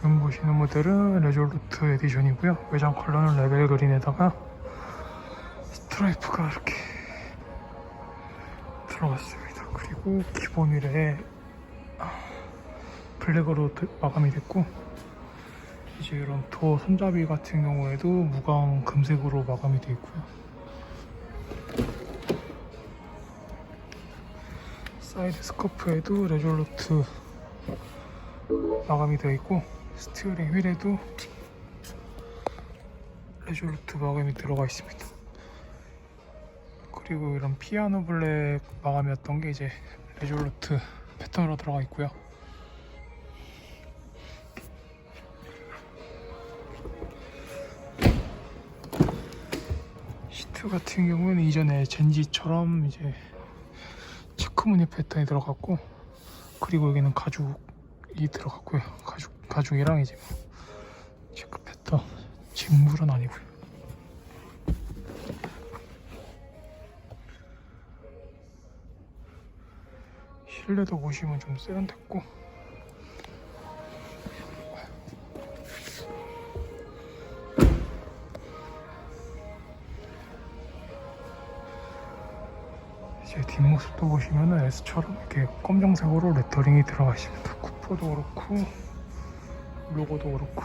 지금 보시는 모델은 레졸루트 에디션이고요. 외장 컬러는 레벨 그린에다가 스트라이프가 이렇게 들어갔습니다. 그리고 기본 휠에 블랙으로 드- 마감이 됐고 이제 이런 도어 손잡이 같은 경우에도 무광 금색으로 마감이 되어 있고요. 사이드 스커프에도 레졸루트 마감이 되어 있고 스티어링 휠에도 레졸루트 마감이 들어가 있습니다. 그리고 이런 피아노 블랙 마감이었던 게 이제 레졸루트 패턴으로 들어가 있고요. 시트 같은 경우는 이전에 젠지처럼 이제 체크무늬 패턴이 들어갔고 그리고 여기는 가죽이 들어갔고요. 가죽 가죽이랑 이제 뭐 체크 패턴 직물은 아니고요. 실내도 보시면 좀 세련됐고 이제 뒷모습도 보시면은 S처럼 이렇게 검정색으로 레터링이 들어가 있습니다. 쿠퍼도 그렇고 로고도 그렇고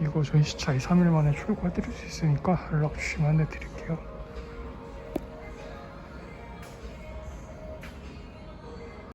이거 전시차 2, 3일 만에 출고해 드릴 수 있으니까 연락 주시면 안내 드릴게요.